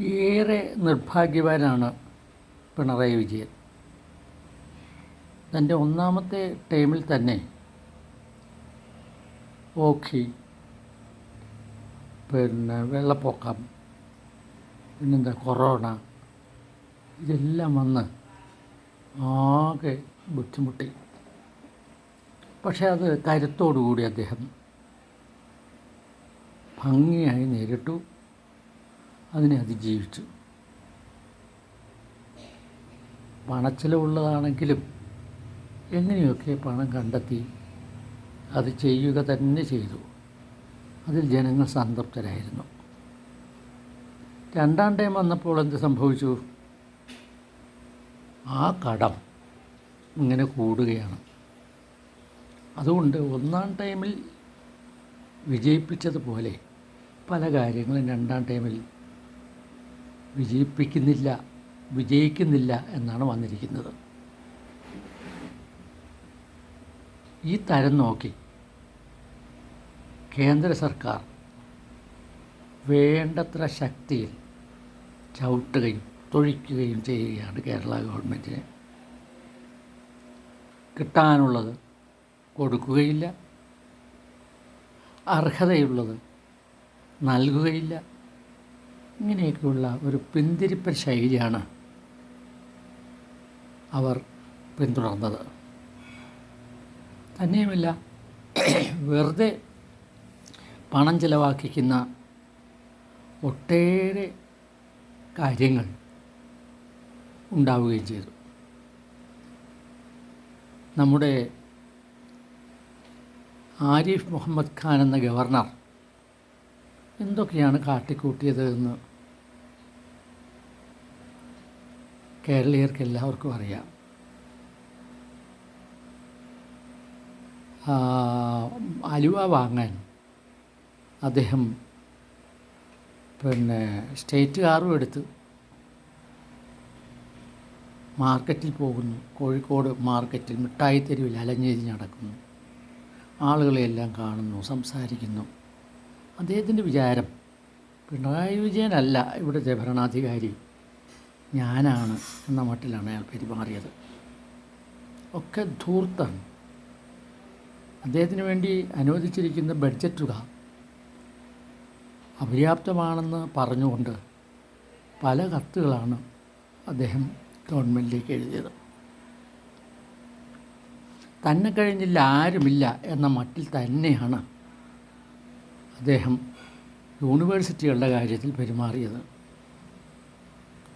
ഏറെ നിർഭാഗ്യവാനാണ് പിണറായി വിജയൻ. തന്റെ ഒന്നാമത്തെ ടൈമിൽ തന്നെ ഓഖി പിന്നെ വെള്ളപ്പൊക്കം പിന്നെന്താ കൊറോണ ഇതെല്ലാം വന്ന് ആകെ ബുദ്ധിമുട്ടി. പക്ഷേ അത് കരുത്തോടുകൂടി അദ്ദേഹം ഭംഗിയായി നേരിട്ടു. അതിനെ അതിജീവിച്ചു. പണച്ചിലവുള്ളതാണെങ്കിലും എങ്ങനെയൊക്കെ പണം കണ്ടെത്തി അത് ചെയ്യുക തന്നെ ചെയ്തു. അതിൽ ജനങ്ങൾ സംതൃപ്തരായിരുന്നു. രണ്ടാം ടൈം വന്നപ്പോൾ എന്ത് സംഭവിച്ചു? ആ കടം ഇങ്ങനെ കൂടുകയാണ്. അതുകൊണ്ട് ഒന്നാം ടൈമിൽ വിജയിപ്പിച്ചതുപോലെ പല കാര്യങ്ങളും രണ്ടാം ടൈമിൽ വിജയിപ്പിക്കുന്നില്ല വിജയിക്കുന്നില്ല എന്നാണ് വന്നിരിക്കുന്നത്. ഈ തരം നോക്കി കേന്ദ്ര സർക്കാർ വേണ്ടത്ര ശക്തിയിൽ ചവിട്ടുകയും തൊഴിക്കുകയും ചെയ്യുകയാണ് കേരള ഗവൺമെന്റിന് കിട്ടാനുള്ളത് കൊടുക്കുകയില്ല. അർഹതയുള്ളത് നൽകുകയില്ല. ഇങ്ങനെയൊക്കെയുള്ള ഒരു പിന്തിരിപ്പൻ ശൈലിയാണ് അവർ പിന്തുടർന്നത്. തന്നെയുമല്ല വെറുതെ പണം ചിലവാക്കിക്കുന്ന ഒട്ടേറെ കാര്യങ്ങൾ ഉണ്ടാവുകയും ചെയ്തു. നമ്മുടെ ആരിഫ് മുഹമ്മദ് ഖാൻ എന്ന ഗവർണർ എന്തൊക്കെയാണ് കാട്ടിക്കൂട്ടിയത് എന്ന് കേരളീയർക്ക് എല്ലാവർക്കും അറിയാം. അലുവ വാങ്ങാൻ അദ്ദേഹം പിന്നെ സ്റ്റേറ്റ് കാറും എടുത്ത് മാർക്കറ്റിൽ പോകുന്നു. കോഴിക്കോട് മാർക്കറ്റിൽ മിഠായി തെരുവിൽ അലഞ്ഞേരി നടക്കുന്നു. ആളുകളെയെല്ലാം കാണുന്നു സംസാരിക്കുന്നു. അദ്ദേഹത്തിന്റെ വിചാരം പിണറായി വിജയനല്ല ഇവിടുത്തെ ഭരണാധികാരി. ഞാനാണ് എന്ന മട്ടിലാണ് അയാൾ പെരുമാറിയത്. ഒക്കെ ധൂർത്താണ് അദ്ദേഹത്തിന് വേണ്ടി അനുവദിച്ചിരിക്കുന്ന ബഡ്ജറ്റ് തുക അപര്യാപ്തമാണെന്ന് പറഞ്ഞുകൊണ്ട് പല കത്തുകളാണ് അദ്ദേഹം ഗവൺമെന്റിലേക്ക് എഴുതിയത്. തന്നെ കഴിഞ്ഞില്ല ആരുമില്ല എന്ന മട്ടിൽ തന്നെയാണ് അദ്ദേഹം യൂണിവേഴ്സിറ്റികളുടെ കാര്യത്തിൽ പെരുമാറിയത്.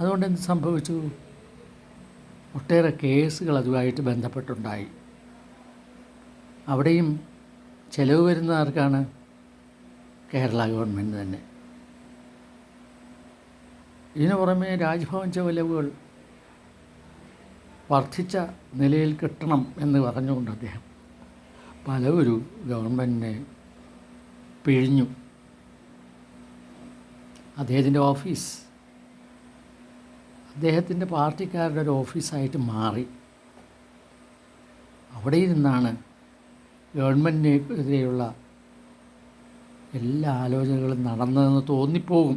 അതുകൊണ്ട് എന്ത് സംഭവിച്ചു? ഒട്ടേറെ കേസുകൾ അതുമായിട്ട് ബന്ധപ്പെട്ടുണ്ടായി. അവിടെയും ചെലവ് വരുന്ന ആർക്കാണ്? കേരള ഗവൺമെന്റ് തന്നെ. ഇതിനു പുറമെ രാജ്ഭവൻ ചെലവുകൾ വർദ്ധിച്ച നിലയിൽ കിട്ടണം എന്ന് പറഞ്ഞുകൊണ്ട് അദ്ദേഹം പല പലവരും ഗവൺമെന്റിനെ പിഴിഞ്ഞു. അദ്ദേഹത്തിന്റെ ഓഫീസ് അദ്ദേഹത്തിന്റെ പാർട്ടിക്കാരുടെ ഒരു ഓഫീസായിട്ട് മാറി. അവിടെ ഇരുന്നാണ് ഗവൺമെന്റിനെതിരെയുള്ള എല്ലാ ആലോചനകളും നടന്നതെന്ന് തോന്നിപ്പോകും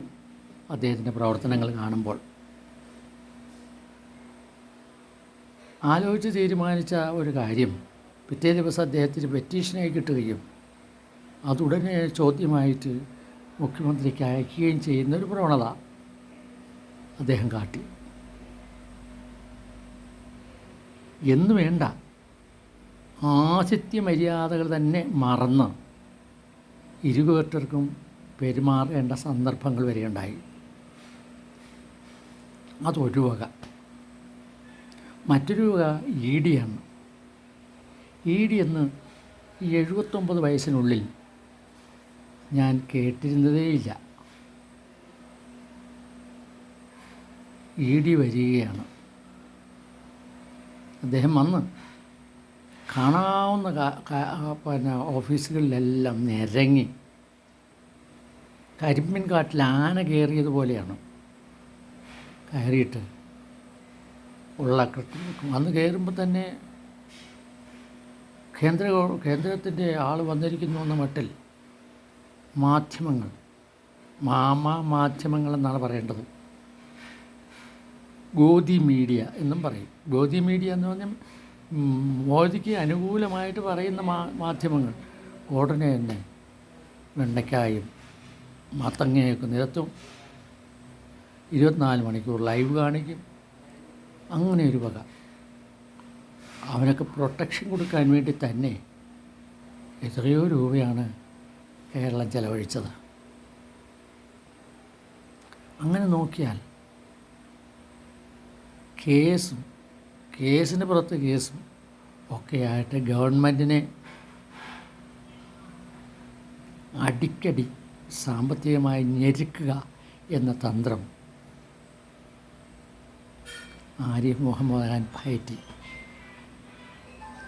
അദ്ദേഹത്തിന്റെ പ്രവർത്തനങ്ങൾ കാണുമ്പോൾ. ആലോചിച്ച് തീരുമാനിച്ച ഒരു കാര്യം പിറ്റേ ദിവസം അദ്ദേഹത്തിന് പെറ്റീഷനായി കിട്ടുകയും അതുടനെ ചോദ്യമായിട്ട് മുഖ്യമന്ത്രിക്ക് അയക്കുകയും ചെയ്യുന്ന ഒരു പ്രവണത അദ്ദേഹം കാട്ടി. എന്ന് വേണ്ട. ആസിത്യ മര്യാദകൾ തന്നെ മറന്ന് ഇരുകൂട്ടർക്കും പെരുമാറേണ്ട സന്ദർഭങ്ങൾ വരെയുണ്ടായി അതൊരു വക. മറ്റൊരു വക ഇ ഡിയാണ് ഇ ഡി എന്ന് ഈ എഴുപത്തൊമ്പത് വയസ്സിനുള്ളിൽ ഞാൻ കേട്ടിരുന്നതേയില്ല. ഇ ഡി വരികയാണ്. അദ്ദേഹം വന്ന് കാണാവുന്ന പിന്നെ ഓഫീസുകളിലെല്ലാം നിരങ്ങി. കരിമ്പിൻ കാട്ടിൽ ആന കയറിയതുപോലെയാണ് കയറിയിട്ട് ഉള്ള വന്ന് കയറുമ്പോൾ തന്നെ കേന്ദ്ര കേന്ദ്രത്തിന്റെ ആൾ വന്നിരിക്കുന്നു എന്ന മട്ടിൽ മാധ്യമങ്ങൾ മാമാ മാധ്യമങ്ങൾ എന്നാണ് പറയേണ്ടത്. ഗോദി മീഡിയ എന്നും പറയും. ഗോതി മീഡിയ എന്ന് പറഞ്ഞാൽ മോദിക്ക് അനുകൂലമായിട്ട് പറയുന്ന മാ മാധ്യമങ്ങൾ. ഉടനെ തന്നെ വെണ്ടയ്ക്കായും മത്തങ്ങയൊക്കെ നിരത്തും. ഇരുപത്തിനാല് മണിക്കൂർ ലൈവ് കാണിക്കും. അങ്ങനെ ഒരു വക. അവനൊക്കെ പ്രൊട്ടക്ഷൻ കൊടുക്കാൻ വേണ്ടി തന്നെ എത്രയോ രൂപയാണ് കേരളം ചെലവഴിച്ചത്. അങ്ങനെ നോക്കിയാൽ കേസും കേസിന് പുറത്ത് കേസും ഒക്കെയായിട്ട് ഗവൺമെന്റിനെ അടിക്കടി സാമ്പത്തികമായി ഞെരുക്കുക എന്ന തന്ത്രം ആരിഫ് മുഹമ്മദ് ഖാൻ പയറ്റി.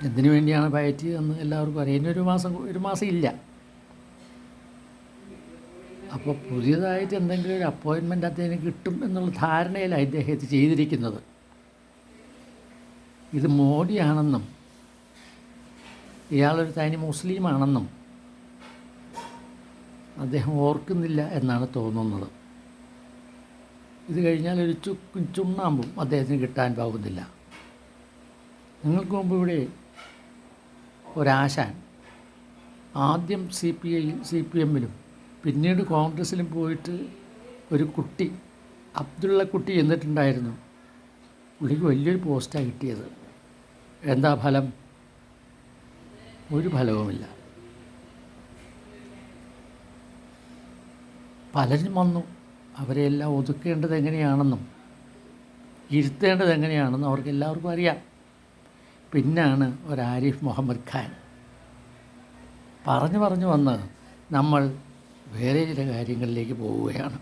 എന്തിനു വേണ്ടിയാണ് പയറ്റിയതെന്ന് എല്ലാവർക്കും അറിയാം. ഒരു മാസം ഒരു മാസം ഇല്ല. അപ്പോൾ പുതിയതായിട്ട് എന്തെങ്കിലും ഒരു അപ്പോയിൻമെന്റ് അദ്ദേഹം കിട്ടും എന്നുള്ള ധാരണയിലാണ് ഇദ്ദേഹം ചെയ്തിരിക്കുന്നത്. ഇത് മോഡിയാണെന്നും ഇയാളൊരു തനി മുസ്ലിമാണെന്നും അദ്ദേഹം ഓർക്കുന്നില്ല എന്നാണ് തോന്നുന്നത്. ഇത് കഴിഞ്ഞാൽ ഒരു ചുക്കും ചുണ്ണാമ്പും അദ്ദേഹത്തിന് കിട്ടാൻ പോകുന്നില്ല. നിങ്ങൾക്ക് മുമ്പ് ഇവിടെ ഒരാശാൻ ആദ്യം C P I C P എമ്മിലും പിന്നീട് കോൺഗ്രസ്സിലും പോയിട്ട് ഒരു കുട്ടി അബ്ദുള്ള കുട്ടി എന്നിട്ടുണ്ടായിരുന്നു. പുള്ളിക്ക് വലിയൊരു പോസ്റ്റാണ് കിട്ടിയത്. എന്താ ഫലം? ഒരു ഫലവുമില്ല. പലരും വന്നു. അവരെല്ലാം ഒതുക്കേണ്ടത് എങ്ങനെയാണെന്നും ഇരുത്തേണ്ടത് എങ്ങനെയാണെന്നും അവർക്ക് എല്ലാവർക്കും അറിയാം. പിന്നാണ് ഒരു ആരിഫ് മുഹമ്മദ് ഖാൻ. പറഞ്ഞു പറഞ്ഞു വന്ന് നമ്മൾ വേറെ ചില കാര്യങ്ങളിലേക്ക് പോവുകയാണ്.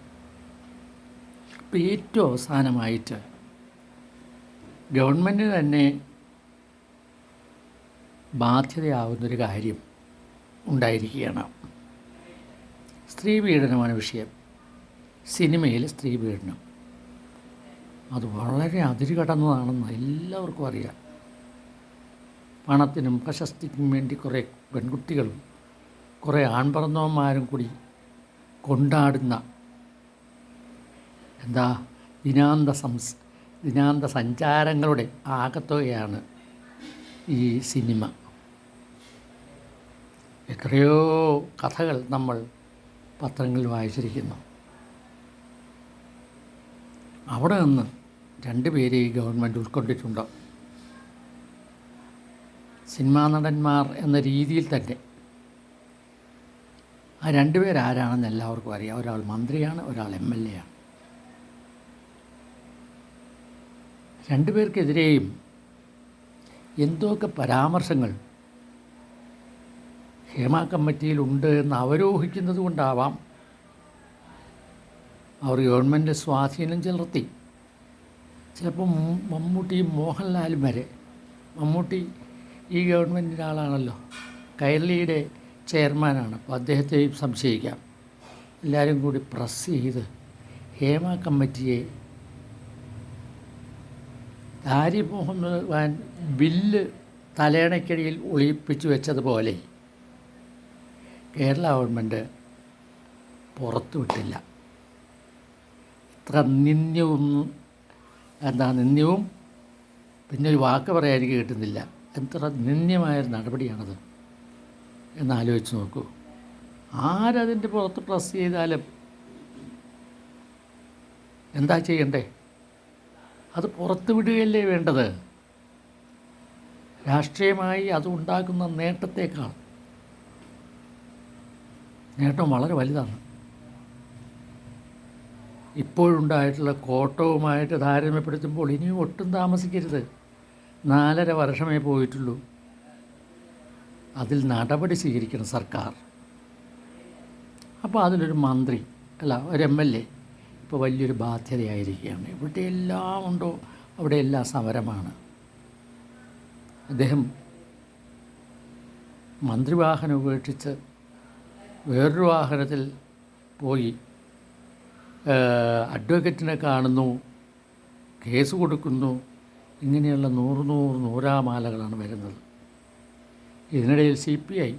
ഇപ്പോൾ ഏറ്റവും അവസാനമായിട്ട് ഗവൺമെന്റിന് തന്നെ ബാധ്യതയാവുന്നൊരു കാര്യം ഉണ്ടായിരിക്കുകയാണ്. സ്ത്രീ പീഡനമാണ് വിഷയം. സിനിമയിൽ സ്ത്രീ പീഡനം. അത് വളരെ അതിര് കടന്നതാണെന്ന് എല്ലാവർക്കും അറിയാം. പണത്തിനും പ്രശസ്തിക്കും വേണ്ടി കുറേ പെൺകുട്ടികളും കുറേ ആൺപറന്നവന്മാരും കൂടി കൊണ്ടാടുന്ന എന്താ ദിനാന്ത സംസ് ദിനാന്ത സഞ്ചാരങ്ങളുടെ ആകത്തുകയാണ് ഈ സിനിമ. എത്രയോ കഥകൾ നമ്മൾ പത്രങ്ങളിൽ വായിച്ചിരിക്കുന്നു. അവിടെ നിന്ന് രണ്ടുപേരെ ഈ ഗവൺമെന്റ് ഉൾക്കൊണ്ടിട്ടുണ്ട്. സിനിമാ നടന്മാർ എന്ന രീതിയിൽ തന്നെ. ആ രണ്ടുപേരാരാണെന്ന് എല്ലാവർക്കും അറിയാം. ഒരാൾ മന്ത്രിയാണ് ഒരാൾ എം എൽ എ ആണ്. രണ്ടുപേർക്കെതിരെയും എന്തൊക്കെ പരാമർശങ്ങൾ ഹേമ കമ്മിറ്റിയിലുണ്ട് എന്ന് അവരോഹിക്കുന്നത് കൊണ്ടാവാം അവർ ഗവൺമെന്റ് സ്വാധീനം ചെലുത്തി. ചിലപ്പോൾ മമ്മൂട്ടി മോഹൻലാലും വരെ. മമ്മൂട്ടി ഈ ഗവൺമെന്റിന്റെ ആളാണല്ലോ. കൈരളിയുടെ ചെയർമാനാണ്. അപ്പോൾ അദ്ദേഹത്തെയും സംശയിക്കാം. എല്ലാവരും കൂടി പ്രസ് ചെയ്ത് ഹേമ കമ്മിറ്റിയെ ആരിഫ് മുഹമ്മദ് ബില്ല് തലയണയ്ക്കടിയിൽ ഒളിപ്പിച്ചു വെച്ചതുപോലെ കേരള ഗവൺമെന്റ് പുറത്തു വിട്ടില്ല. ഇത്ര നിന്ദ്യവും എന്താ നിന്ദ്യവും? പിന്നെ ഒരു വാക്ക് പറയാൻ എനിക്ക് കിട്ടുന്നില്ല. എത്ര നിന്ദ്യമായൊരു നടപടിയാണത് എന്നാലോചിച്ച് നോക്കൂ. ആരതിന്റെ പുറത്ത് പ്രസ് ചെയ്താലും എന്താ ചെയ്യണ്ടേ? അത് പുറത്തുവിടുകയല്ലേ വേണ്ടത്? രാഷ്ട്രീയമായി അത് ഉണ്ടാക്കുന്ന നേട്ടത്തേക്കാൾ നേട്ടം വളരെ വലുതാണ്. ഇപ്പോഴുണ്ടായിട്ടുള്ള കോട്ടവുമായിട്ട് താരതമ്യപ്പെടുത്തുമ്പോൾ ഇനിയും ഒട്ടും താമസിക്കരുത്. നാലര വർഷമേ പോയിട്ടുള്ളൂ. അതിൽ നടപടി സ്വീകരിക്കണം സർക്കാർ. അപ്പോൾ അതിലൊരു മന്ത്രി അല്ല ഒരു എം എൽ എ ഇപ്പോൾ വലിയൊരു ബാധ്യതയായിരിക്കുകയാണ്. ഇവിടെ എല്ലാം ഉണ്ടോ? അവിടെ എല്ലാം സമരമാണ്. അദ്ദേഹം മന്ത്രിവാഹനം ഉപേക്ഷിച്ച് വേറൊരു വാഹനത്തിൽ പോയി അഡ്വക്കറ്റിനെ കാണുന്നു കേസ് കൊടുക്കുന്നു. ഇങ്ങനെയുള്ള നൂറ് നൂറ് നൂറാമാലകളാണ് വരുന്നത്. ഇതിനിടയിൽ സി പി ഐ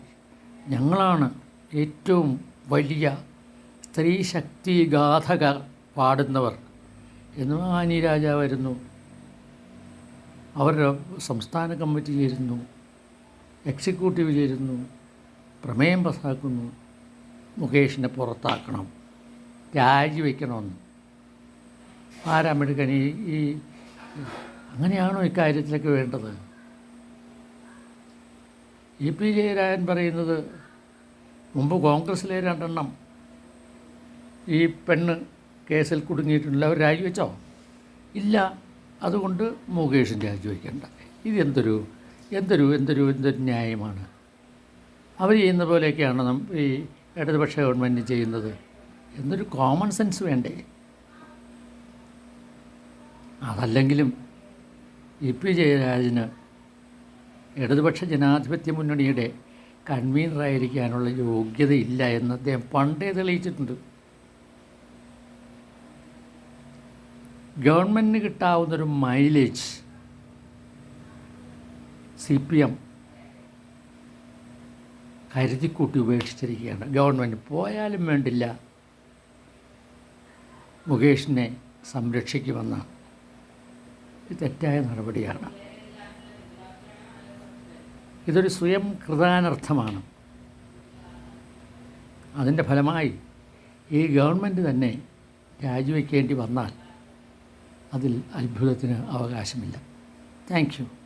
ഞങ്ങളാണ് ഏറ്റവും വലിയ സ്ത്രീ ശക്തി ഗാഥക പാടുന്നവർ. എന്ന് മാനി രാജാവായിരുന്നു. അവരുടെ സംസ്ഥാന കമ്മിറ്റി ചേരുന്നു എക്സിക്യൂട്ടീവ് ചേരുന്നു പ്രമേയം പാസ്സാക്കുന്നു മുകേഷിനെ പുറത്താക്കണം. രാജിവെക്കണമെന്ന്. ആരാമെടുക്കാൻ ഈ ഈ അങ്ങനെയാണോ ഇക്കാര്യത്തിലൊക്കെ വേണ്ടത്? ഇ പി ജയരാജൻ പറയുന്നത് മുമ്പ് കോൺഗ്രസ്സിലെ രണ്ടെണ്ണം. ഈ പെണ്ണ് കേസിൽ കുടുങ്ങിയിട്ടുണ്ടല്ലോ അവർ രാജിവെച്ചോ? ഇല്ല. അതുകൊണ്ട് മുകേഷും രാജിവെക്കണ്ട. ഇത് എന്തൊരു എന്തൊരു എന്തൊരു എന്തൊരു ന്യായമാണ്. അവർ ചെയ്യുന്ന പോലെയൊക്കെയാണ് ഈ ഇടതുപക്ഷ ഗവൺമെന്റ് ചെയ്യുന്നത്. എന്നൊരു കോമൺ സെൻസ് വേണ്ടേ? അതല്ലെങ്കിലും ഇ പി ജയരാജന് ഇടതുപക്ഷ ജനാധിപത്യ മുന്നണിയുടെ കൺവീനറായിരിക്കാനുള്ള യോഗ്യതയില്ല എന്ന് അദ്ദേഹം പണ്ടേ തെളിയിച്ചിട്ടുണ്ട്. ഗവൺമെന്റിന് കിട്ടാവുന്നൊരു മൈലേജ് സി പി എം കരുതിക്കൂട്ടി ഉപേക്ഷിച്ചിരിക്കുകയാണ്. ഗവൺമെന്റ് പോയാലും വേണ്ടില്ല. മുകേഷിനെ സംരക്ഷിക്കുമെന്ന തെറ്റായ നടപടിയാണ്. ഇതൊരു സ്വയം കൃതാനർത്ഥമാണ്. അതിന്റെ ഫലമായി ഈ ഗവൺമെന്റ് തന്നെ രാജിവെക്കേണ്ടി വന്നാൽ അതിൽ അത്ഭുതത്തിന് അവകാശമില്ല. താങ്ക്